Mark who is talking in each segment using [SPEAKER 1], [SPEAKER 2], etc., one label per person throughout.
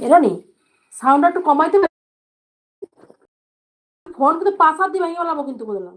[SPEAKER 1] এরা নি সাউন্ডটা একটু কমাইতে ফোন কিন্তু হাত দিয়ে ভেঙে গেলাম কিন্তু বললাম।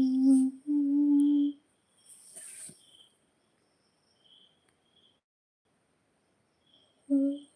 [SPEAKER 1] me.